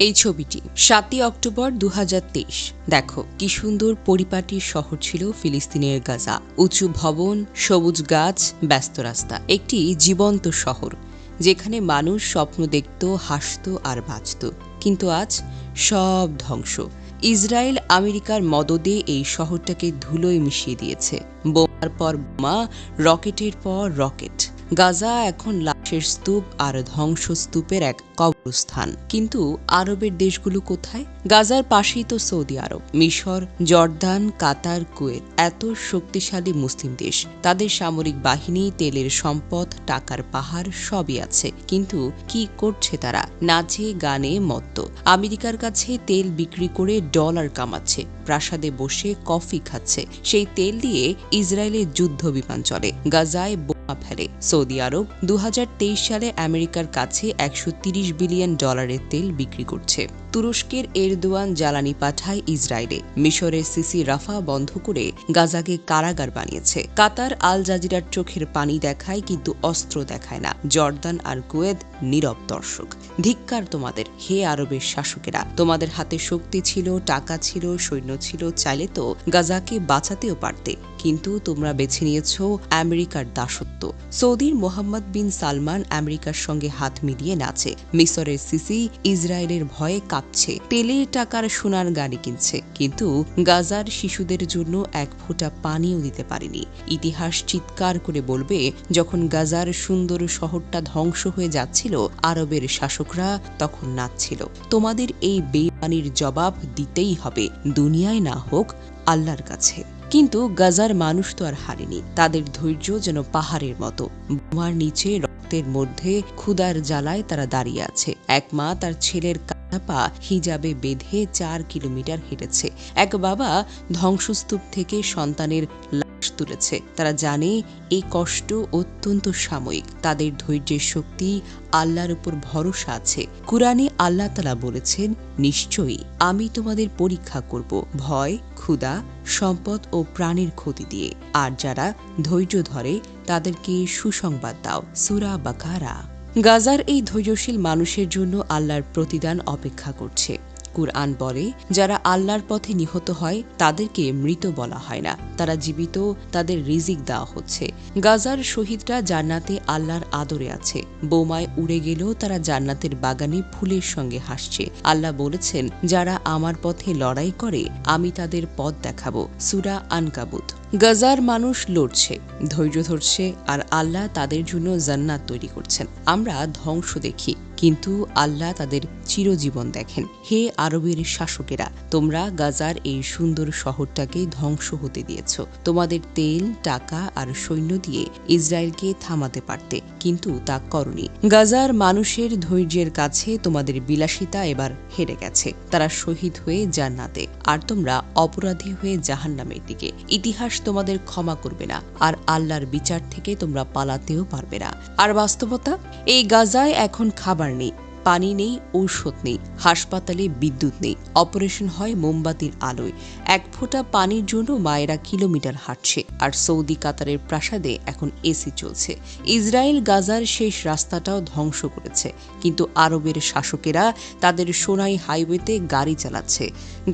এই ছবিটি সাতই অক্টোবর দু হাজার তেইশ। দেখো, কি সুন্দর পরিপাটির শহর ছিল ফিলিস্তিনের গাজা। উঁচু ভবন, সবুজ গাছ, ব্যস্ত রাস্তা। একটি জীবন্ত শহর, যেখানে মানুষ স্বপ্ন দেখত, হাসত আর বাঁচত। কিন্তু আজ সব ধ্বংস। ইসরায়েল আমেরিকার মদদে এই শহরটাকে ধুলোয় মিশিয়ে দিয়েছে। বোমার পর বোমা, রকেটের পর রকেট। গাজা এখন লাশের স্তূপ আর ধ্বংসস্তূপের এক কবরস্থান। কিন্তু আরবের দেশগুলো কোথায়? গাজার পাশেই তো সৌদি আরব, মিশর, জর্দান, কাতার, কুয়েত। এত শক্তিশালী মুসলিম দেশ। তাদের সামরিক বাহিনী, তেলের সম্পদ, টাকার পাহাড় সবই আছে। কিন্তু কি করছে তারা? নাচে, গানে, মত্ত। আমেরিকার কাছে তেল বিক্রি করে ডলার কামাচ্ছে। প্রাসাদে বসে কফি খাচ্ছে। সেই তেল দিয়ে ইসরায়েলের যুদ্ধ বিমান চলে। গাজায় বোমা ফেলে। সৌদি আরব দু হাজার তেইশ সালে আমেরিকার কাছে একশো বিলিয়ন ডলারের তেল বিক্রি করছে। তুরস্কের এরদোয়ান জ্বালানি পাঠায় ইসরায়েলে। মিশরের সিসি রাফা বন্ধ করে গাজাকে কারাগার বানিয়েছে। কাতার আল জাজিরার চোখের পানি দেখায় কিন্তু অস্ত্র দেখায় না। জর্দান আর কুয়েত নীরব দর্শক। ধিক্কার তোমাদের, হে আরবের শাসকেরা। তোমাদের হাতে শক্তি ছিল, টাকা ছিল, সৈন্য ছিল, চাইলে তো গাজাকে বাঁচাতেও পারতে। কিন্তু তোমরা বেছে নিয়েছ আমেরিকার দাসত্ব। সৌদির মোহাম্মদ বিন সালমান আমেরিকার সঙ্গে হাত মিলিয়ে নাচে। মিসরের সিসি ইসরায়েলের ভয়ে কাঁপছে তেলের টাকার সোনার গাড়ি কিনছে। কিন্তু গাজার শিশুদের জন্য এক ফোঁটা পানিও দিতে পারেনি। ইতিহাস চিৎকার করে বলবে, যখন গাজার সুন্দর শহরটা ধ্বংস হয়ে যাচ্ছিল, আরবের শাসকরা তখন নাচছিল। তোমাদের এই বেমানির জবাব দিতেই হবে, দুনিয়ায় না হোক আল্লাহর কাছে। কিন্তু গাজার মানুষ তো আর হারেনি, তাদের ধৈর্য যেন পাহাড়ের মতো। বোমার নিচে রক্তের মধ্যে ক্ষুদার জ্বালায় তারা দাঁড়িয়ে আছে। এক মা তার ছেলের পা হিজাবে বেঁধে চার কিলোমিটার হেঁটেছে। এক বাবা ধ্বংসস্তূপ থেকে সন্তানের লাশ তুলেছে। তারা জানে এই কষ্ট অত্যন্ত সাময়িক। তাদের ধৈর্যের শক্তি আল্লাহর উপর ভরসা আছে। কুরআনে আল্লাহ তালা বলেছেন, নিশ্চয়ই আমি তোমাদের পরীক্ষা করব ভয়, ক্ষুধা, সম্পদ ও প্রাণের ক্ষতি দিয়ে। আর যারা ধৈর্য ধরে তাদেরকে সুসংবাদ দাও। সুরা বাকারা। গাজার এই ধৈর্যশীল মানুষের জন্য আল্লাহর প্রতিদান অপেক্ষা করছে। কুরআন বলে, যারা আল্লাহর পথে নিহত হয়, তাদেরকে মৃত বলা হয় না। তারা জীবিত, তাদের রিজিক দেওয়া হচ্ছে। গাজার শহীদরা জান্নাতে আল্লাহর আদরে আছে। বোমায় উড়ে গেলেও তারা জান্নাতের বাগানে ফুলের সঙ্গে হাসছে। আল্লাহ বলেছেন, যারা আমার পথে লড়াই করে, আমি তাদের পথ দেখাবো। সুরা আনকাবুত। গাজার মানুষ লড়ছে, ধৈর্য ধরছে, আর আল্লাহ তাদের জন্য জান্নাত তৈরি করছেন। আমরা ধ্বংস দেখি, কিন্তু আল্লাহ তাদের চিরজীবন দেখেন। হে আরবের শাসকেরা, তোমরা গাজার এই সুন্দর শহরটাকে ধ্বংস হতে দিয়েছ। তোমাদের তেল, টাকা আর সৈন্য দিয়ে ইসরায়েলকে থামাতে পারতে, কিন্তু তা করনি। গাজার মানুষের ধৈর্যের কাছে তোমাদের বিলাসিতা এবার হেরে গেছে। তারা শহীদ হয়ে জান্নাতে, আর তোমরা অপরাধী হয়ে জাহান্নামের দিকে। ইতিহাস তোমাদের ক্ষমা করবে না, আর আল্লাহর বিচার থেকে তোমরা পালাতেও পারবে না। আর বাস্তবতা, এই গাজায় এখন খাবার নেই, পানি নেই, ঔষধ নেই, হাসপাতালে বিদ্যুৎ নেই, অপারেশন হয় মোমবাতির আলোয়। এক ফোঁটা পানির জন্য মায়েরা কিলোমিটার হাঁটছে, আর সৌদি কাতারের প্রাসাদে এখন এসি চলছে। ইসরায়েল গাজার শেষ রাস্তাটাও ধ্বংস করেছে, কিন্তু আরবের শাসকেরা তাদের সোনাই হাইওয়েতে গাড়ি চালাচ্ছে।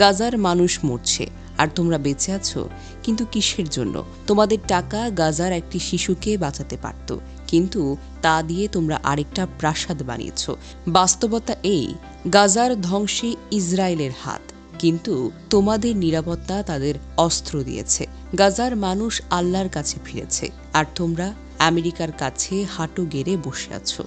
গাজার মানুষ মরছে আর তোমরা বেঁচে আছো, কিন্তু কিসের জন্য? তোমাদের টাকা গাজার একটি শিশুকে বাঁচাতে পারত, কিন্তু তা দিয়ে তোমরা আরেকটা প্রাসাদ বানিয়েছ। বাস্তবতা এই, গাজার ধ্বংসে ইসরায়েলের হাত, কিন্তু তোমাদের নিরাপত্তা তাদের অস্ত্র দিয়েছে। গাজার মানুষ আল্লাহর কাছে ফিরেছে, আর তোমরা আমেরিকার কাছে হাঁটু গেড়ে বসে আছো।